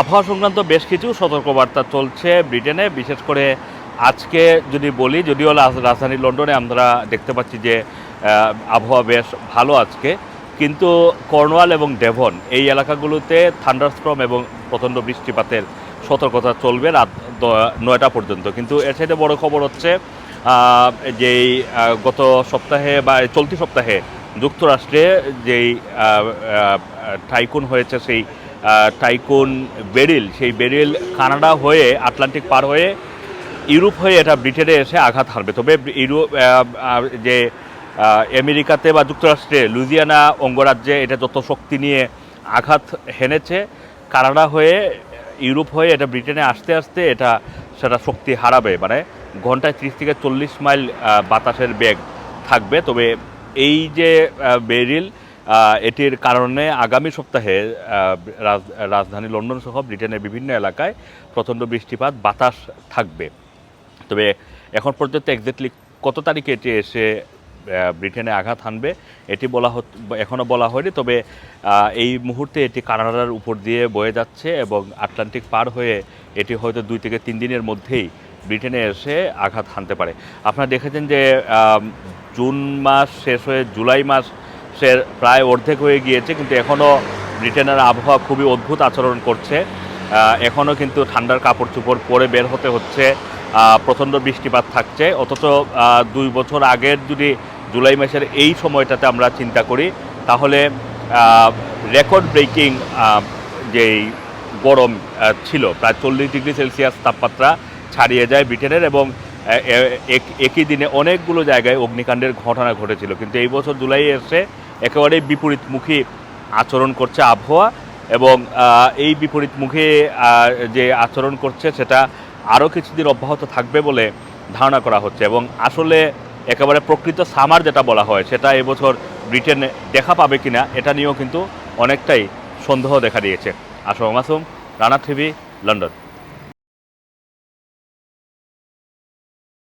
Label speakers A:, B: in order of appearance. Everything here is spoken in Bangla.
A: আবহাওয়া সংক্রান্ত বেশ কিছু সতর্কবার্তা চলছে ব্রিটেনে। বিশেষ করে আজকে যদি বলি, যদিও রাজধানী লন্ডনে আমরা দেখতে পাচ্ছি যে আবহাওয়া বেশ ভালো আজকে। কিন্তু কর্নওয়াল এবং ডেভন এই এলাকাগুলোতে থান্ডারস্ট্রম এবং প্রচণ্ড বৃষ্টিপাতের সতর্কতা চলবে রাত নয়টা পর্যন্ত। কিন্তু এর সাথে বড় খবর হচ্ছে যেই গত সপ্তাহে বা চলতি সপ্তাহে যুক্তরাষ্ট্রে যেই টাইকুন হয়েছে সেই টাইকুন বেরিল, সেই বেরিল কানাডা হয়ে আটলান্টিক পার হয়ে ইউরোপ হয়ে এটা ব্রিটেনে এসে আঘাত হারবে। তবে ইউরোপ যে আমেরিকাতে বা যুক্তরাষ্ট্রে লুজিয়ানা অঙ্গরাজ্যে এটা যত শক্তি নিয়ে আঘাত হেনেছে, কানাডা হয়ে, ইউরোপ হয়ে এটা ব্রিটেনে আসতে আসতে এটা, সেটা শক্তি হারাবে। মানে ঘন্টায় ত্রিশ থেকে চল্লিশ মাইল বাতাসের বেগ থাকবে। তবে এই যে বেরিল এটির কারণে আগামী সপ্তাহে রাজ- রাজধানী লন্ডন সহ ব্রিটেনের বিভিন্ন এলাকায় প্রচণ্ড বৃষ্টিপাত, বাতাস থাকবে। তবে এখন পর্যন্ত এক্স্যাক্টলি কত তারিখে এটি এসে ব্রিটেনে আঘাত হানবে, এটি বলা এখনও বলা হয়নি। তবে এই মুহূর্তে এটি কানাডার উপর দিয়ে বয়ে যাচ্ছে এবং আটলান্টিক পার হয়ে এটি হয়তো দুই থেকে তিন দিনের মধ্যেই ব্রিটেনে এসে আঘাত হানতে পারে। আপনারা দেখেছেন যে জুন মাস শেষ হয়ে জুলাই মাস সে প্রায় অর্ধেক হয়ে গিয়েছে, কিন্তু এখনও ব্রিটেনের আবহাওয়া খুবই অদ্ভুত আচরণ করছে। এখনও কিন্তু ঠান্ডার কাপড় চোপড় পরে বের হতে হচ্ছে। প্রচণ্ড বৃষ্টিপাত থাকছে। অথচ দুই বছর আগের যদি জুলাই মাসের এই সময়টাতে আমরা চিন্তা করি, তাহলে রেকর্ড ব্রেকিং যেই গরম ছিল, প্রায় চল্লিশ ডিগ্রি সেলসিয়াস তাপমাত্রা ছাড়িয়ে যায় ব্রিটেনের এবং এক- একই দিনে অনেকগুলো জায়গায় অগ্নিকাণ্ডের ঘটনা ঘটেছিল। কিন্তু এই বছর জুলাই এসে একেবারেই বিপরীতমুখী আচরণ করছে আবহাওয়া এবং এই বিপরীতমুখী যে আচরণ করছে সেটা আরও কিছুদিন অব্যাহত থাকবে বলে ধারণা করা হচ্ছে এবং আসলে একেবারে প্রকৃত সামার যেটা বলা হয় সেটা এবছর ব্রিটেন দেখা পাবে কিনা এটা নিয়েও কিন্তু অনেকটাই সন্দেহ দেখা দিয়েছে। Assam Masum, Rana TV, London.